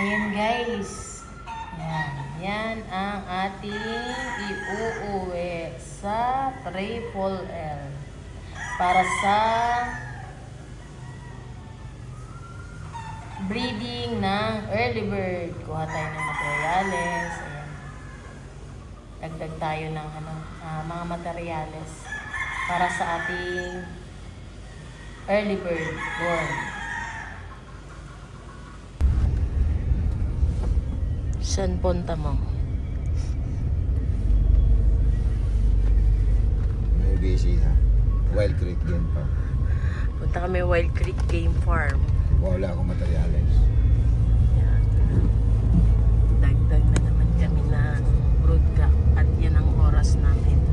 Ayan guys. Yan. Yan ang ating iuuwi sa Triple L. Para sa breeding ng early bird. Kuha tayo ng materyales. Ayan. Dagdag tayo ng ano, ah, mga materyales para sa ating early bird born. Saan punta mo? May busy ha. Wild Creek din pa. Punta kami Wild Creek Game Farm. Wala akong materyales. Yan. Dagdag na naman kami ng broodcock at yan ang oras namin.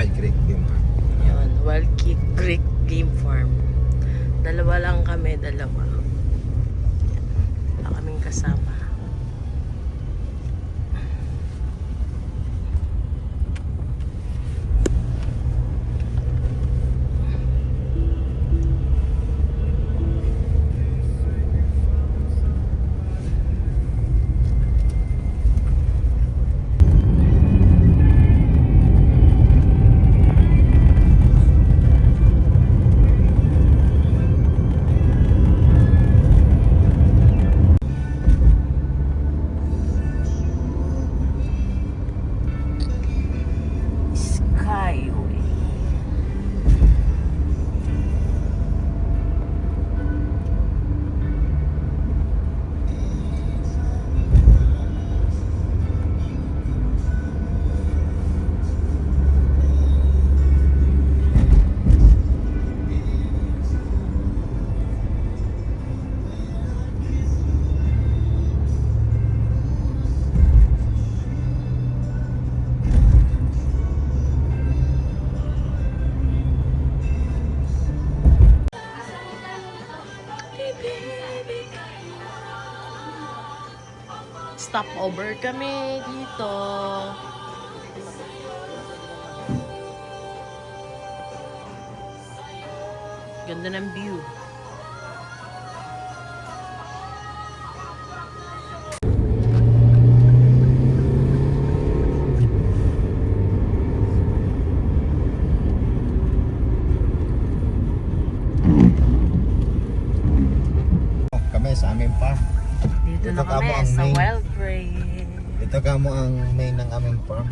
Wild Creek din ha. Yun, Wild Creek Game Farm. Dalawa lang kami, dalawa. Wala kaming kasama. Stop over kami dito. Ganda ng view. Kami sa aming farm. Dito na Ito ka kami mo ang sa main. Wild Brain. Ito ka mo ang main ng aming farm.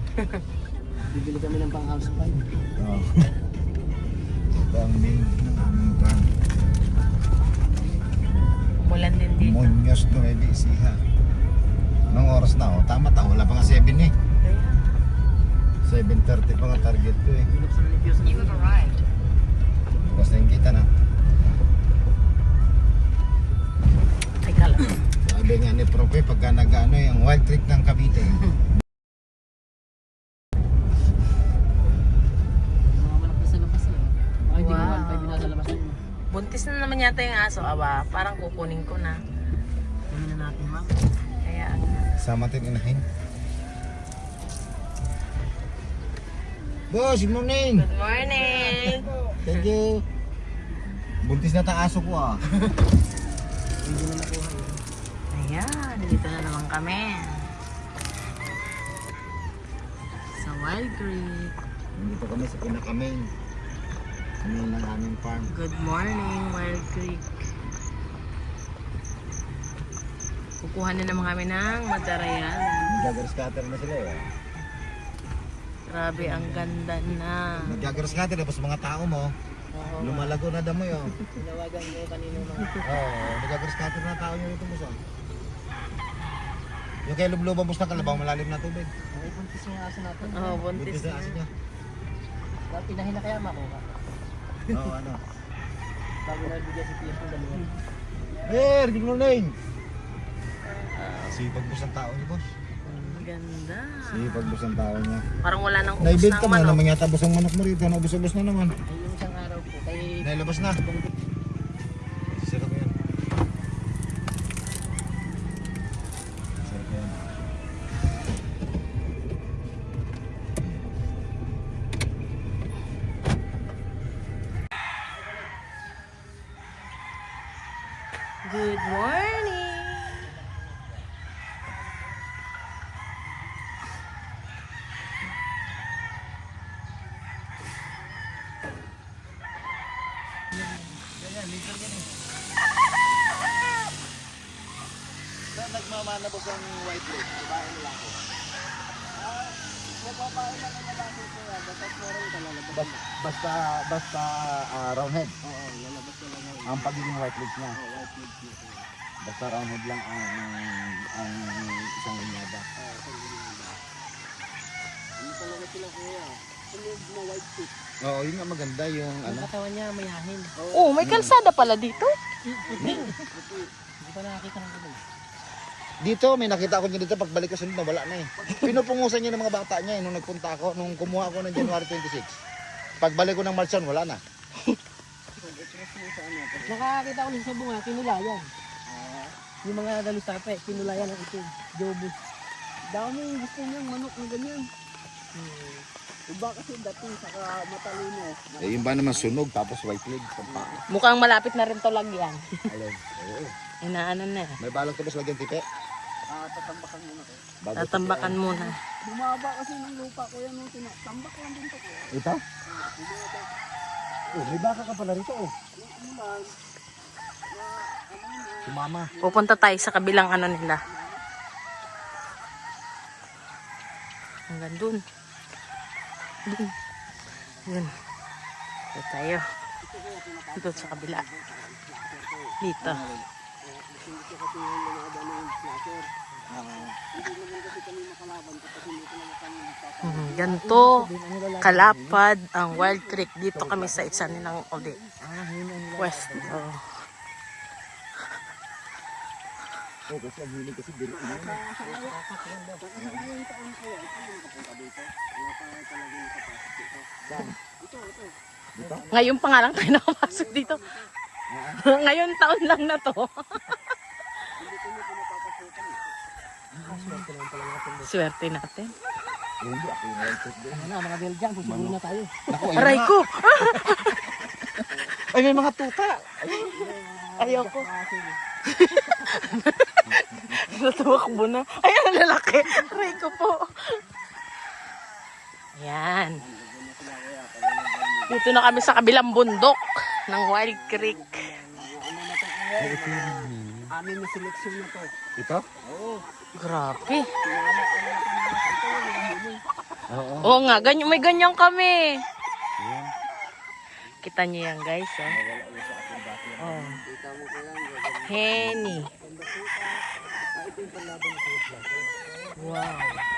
Bibili kami ng pang house five. Oh. Ito ang main ng aming farm. Umulan din dito. Munyos Nueve Ecija. Anong oras na oh? Tama ta, wala pa nga 7 eh. Kaya, 7.30 pa nga target ko eh. Binuksan na ni Pio sa You have arrived. Bukas na yung kita na. Ay, kala. Sabi nga ni Profe, pagka nag-ano yung wild trick ng Cavite. Eh. Buntis na naman yata yung aso, aba. Parang kukunin ko na. Kami na natin ma'am. Kaya, Sama natin inahin. Boss, good morning! good morning! Thank you! Buntis na ta aso ko ah. Hindi na nakuha yun. Ayan, dito na naman kami. Sa Wild Creek. Nandito kami sa pinaka-main. Main ng aming farm. Good morning, Wild Creek. Kukuha na naman kami ng material. Nag-jagger scatter na sila eh. Grabe, ang ganda na. Nag-jagger scatter tapos mga tao mo, Oo. lumalago na damo yun. Tinawagan ko kanino mga Oo, nag-jagger scatter na tao nyo rito mo sa. Yung kay lubluban mo sa kalabaw, malalim na tubig. Ay, buntis yung aso natin. Oo, buntis Buntis na na. aso niya. Dapat pinahin na kaya makuha. Oo, ano. Bago na bigyan si Pio ng dalawa. Sir, good morning! Sipag mo sa tao niyo, boss. Ganda. Sipag bus ang tao niya. Parang wala nang ubos ng na manok. naman yata bus ang manok mo rito. Ano, ubus-ubus na naman. Ay, yung isang araw po. Kay Nailabas na. Bus ang white plate? Babae mo lang ako. Basta, basta, basta ah, roundhead. Oo, lalabas na lang. Ang pagiging white legs niya. Oo, white legs niya. Basta roundhead lang ang, ang isang linyada. Oo, sa linyada. Ano talaga sila kuya? Sunod na white tip. Oo, yun nga maganda yung Ang ano. katawan niya mayahin. Oo. Oh, may kalsada pala dito. Hindi pa nakakita ng ganun. Dito, may nakita ko niya dito pagbalik ko sunod na wala na eh. Pinupungusan niya ng mga bata niya eh, nung nagpunta ako, nung kumuha ako ng January 26. Pagbalik ko ng March 1, wala na. Nakakita ko rin sa bunga, kinulayan. Yung mga galusape, kinulayan ng itim. Jobo. Dami gusto niyang manok na ganyan. Hmm. Iba kasi dating saka matalino. Eh, yung ba naman sunog, tapos white leg, pampa. Mukhang malapit na rin to lagyan. Alin? Oo. Inaano na. May balak tapos lagyan tipe. Ah, tatambakan muna ko. Bago Tatambakan muna. Bumaba kasi ng lupa ko yan nung tinatambak lang din to ko. Ito? Oh, may baka ka pala rito oh. Umulan. Sumama. Pupunta tayo sa kabilang ano nila. Hanggang dun. Dun. Dun. Dito tayo. Dito sa kabila. Dito. Ko kasi yung lumaba ng flasher. Hindi naman kasi kami makalaban kapag hindi ko naman kami magpapalabas. Hmm, ganito kalapad ang Wild Creek. Dito kami sa isa nilang uli. West. Oh. Oh, kasi ang kasi dito. Ngayon pa nga lang tayo nakapasok dito. Ngayon taon lang na to. Swerte natin. Hindi, ako yung leg din. Ano mga Belgian, susiguro na tayo. Aray ko! Ay, may mga tuta. Ayoko. Natumakbo na. Ay, ang lalaki. Aray ko po. Ayan. Dito na kami sa kabilang bundok ng Wild Creek. Amin na seleksyon na to. Ito? Oo. Grabe. Oo. Oo nga, ganyan, may ganyan kami. Ayan. Kita niyo yan guys. Oh. Oh. Henny. Wow.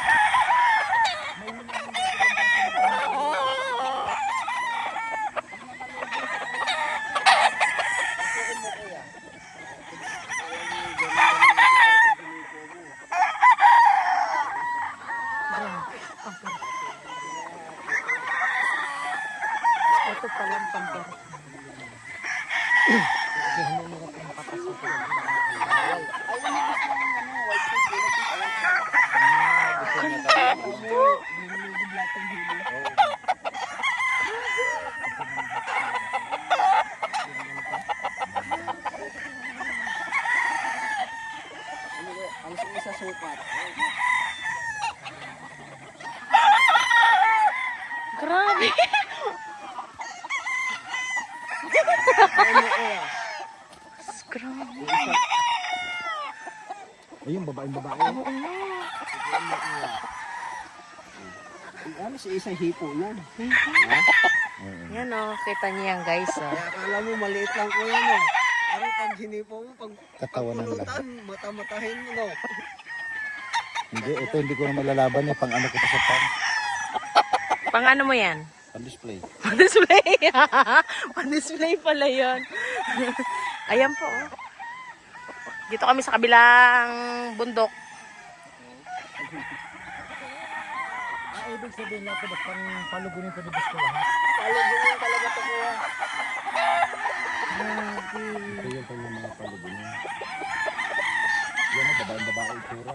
Grabe. Ayun, babaeng babae. Ano si isang hipo yan? Yan oh, kita niyo yan guys. Oh. Kaya akala mo maliit lang ko yan eh. Pero pag hinipo mo, pag Katawan ng lahat. pulutan, mata-matahin mo no. Hindi, ito hindi ko na malalaban eh. Pang ano ko pa sa pan. Pang ano mo yan? Pan-display. Pan-display. Pan-display pala yun. Ayan po. oh. Dito kami sa kabilang bundok. Ah, ibig sabihin natin, pang palugunin ko ni ko lahat? Palugunin talaga to kuya. Ito yung pang mga palugunin. Yan ang babaeng babae itura.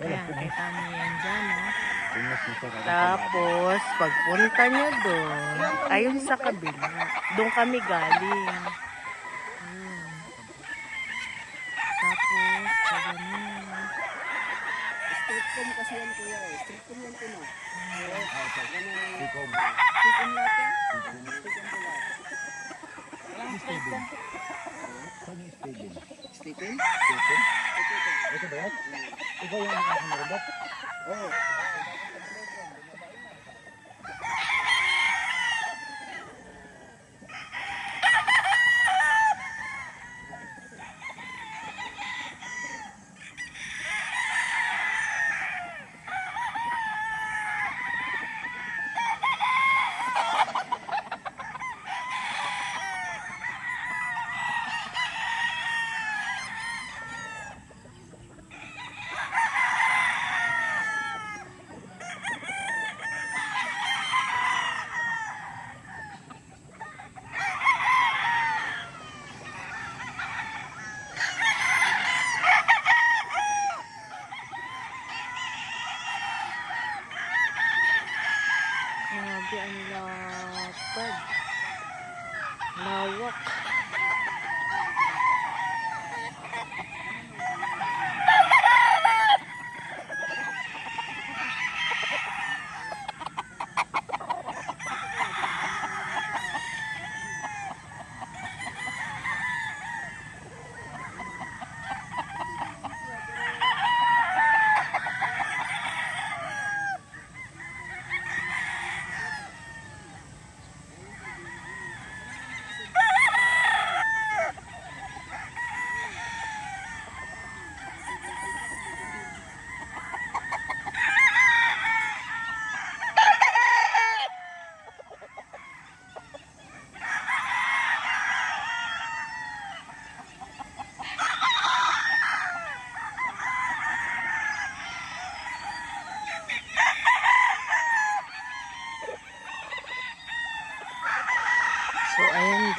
Ayan, kita mo yan dyan, oh. Tapos, pagpunta nyo doon, ayun sa kabila, doon kami galing. Ayun. Tapos, sa ganun. Street com kasi yan kuya eh. Street com yan kuno. Sikom. Street com natin. Street com pala. Saan yung? Street com? Stadium? Ito ba yan? Ikaw yung marunok? Oo.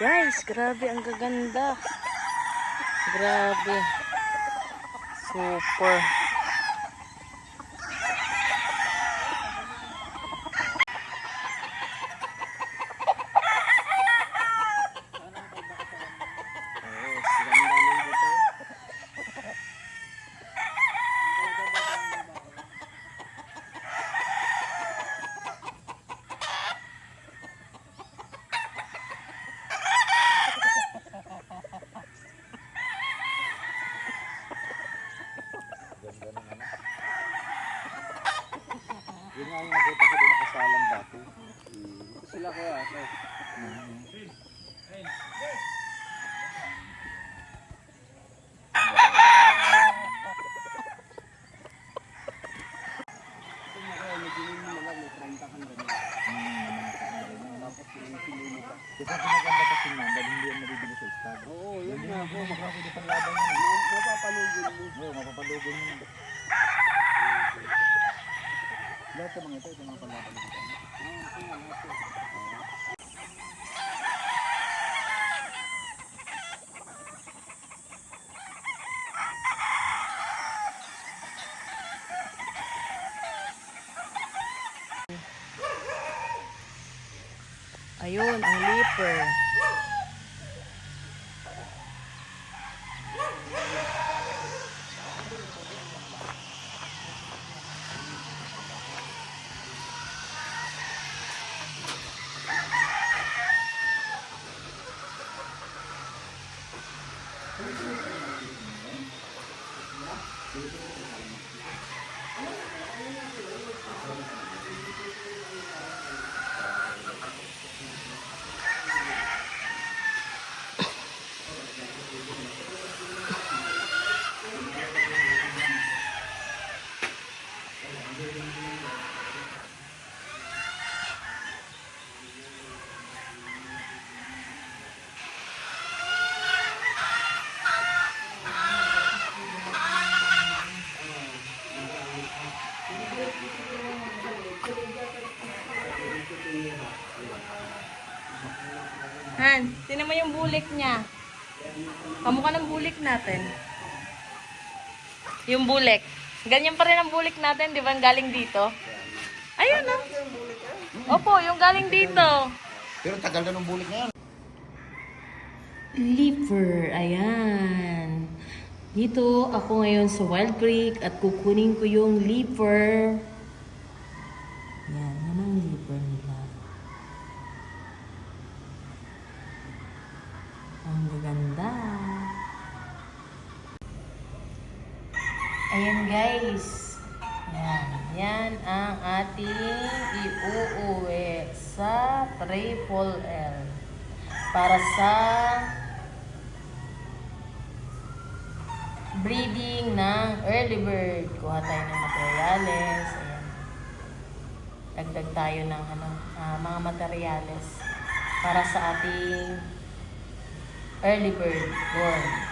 Guys. Grabe, ang gaganda. Grabe. Super. Oo, ganda ng dito. Ganda ng ano. Yun nga yung nakita ko doon nakasalang dati. Ito sila kuya. Ito. Ito mo kuya, medyo yung mga may 30 kang ganyan. Tapos yung pili mo pa. Kasi pinaganda kasi nga, dahil hindi yan nabibili sa stad. Oo, yun nga po. Makakapili pang laban yan. Ma- Mapapalugan mo. Oo, mapapalugan yun. Lahat ng mga ito, ito mga palaban nito. Ayun, ang leaper. Han, tinan mo yung bulik niya. Kamukha ng bulik natin. Yung bulik. Ganyan pa rin ang bulik natin, di ba? Ang Galing dito. Ayun na. Opo, yung galing dito. Pero tagal na ng bulik na yan. Leaper, ayan. Dito ako ngayon sa Wild Creek at kukunin ko yung leaper. Yan, yan ang leaper nila. Ang gaganda. Ayan guys. Yan. Yan ang ating iuuwi sa Triple L. Para sa breeding ng early bird. Kuha tayo ng materyales. Ayan. Dagdag tayo ng ano, ah, mga materyales para sa ating early bird born.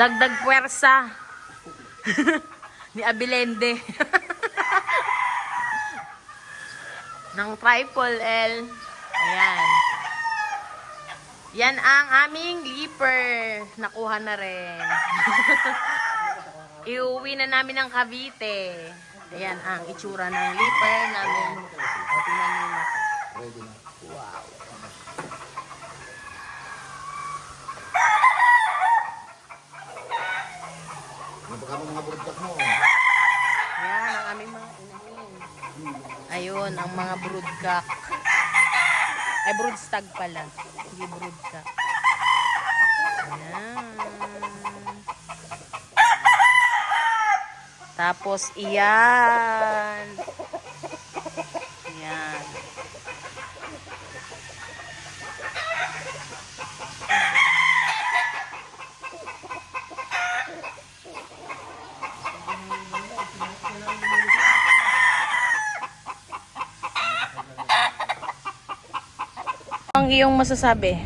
Dagdag puwersa. Ni Abilende. ng Triple L. Ayan. Yan ang aming leaper. Nakuha na rin. Iuwi na namin ng Cavite. Ayan ang itsura ng leaper namin. Ready na. Wow. Ano ba ka mga broadcast mo? Yan ang aming mga inahin. Ayun, ang mga broodcock. Ay, broodstag pala. Hindi broodcock. Tapos. Iyan. Ang iyong masasabi?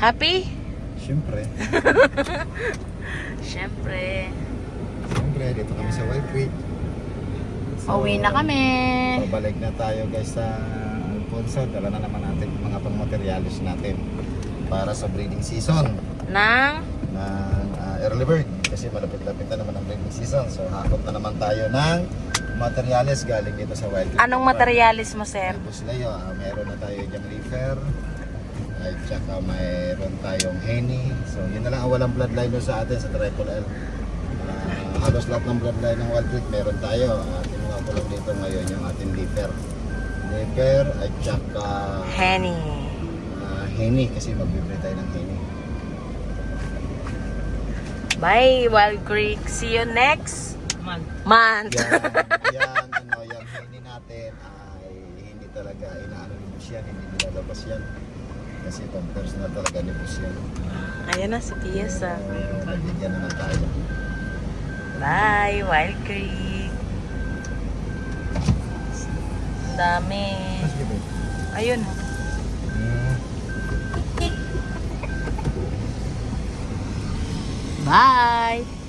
Happy? Siyempre. Siyempre. Siyempre, dito kami sa Wild Creek. Uwi na kami. Pabalik na tayo guys sa Alfonso. Dala na naman natin yung mga pang-materialis natin para sa breeding season Nang ng ah, early bird. Kasi malapit-lapit na naman ang breeding season. So hakot na naman tayo ng materialis galing dito sa Wild Creek. anong materialis mo, sir? Tapos layo, ah, meron na tayo diyang liver. At saka mayroon tayong henny. So yun na lang ang walang bloodline doon sa atin sa Triple L. Ah, halos lahat ng bloodline ng Wild Creek meron tayo. At kinuha ko lang dito ngayon yung ating liver. Liver at saka Henny. ah, henny kasi magbibili tayo ng henny. Bye, Wild Creek. See you next Man. month. Yan, yan, ano, yung henny natin ay hindi talaga inaano ni Bus yan, hindi nilalabas yan. Kasi compares na talaga ni Bus yan. Ayan na si Tiesa. Nabigyan naman tayo. Bye, Wild Creek. Ang dami. Ayun. Mm. Bye.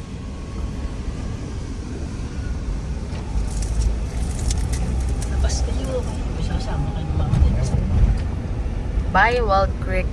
Bye, Wild Creek.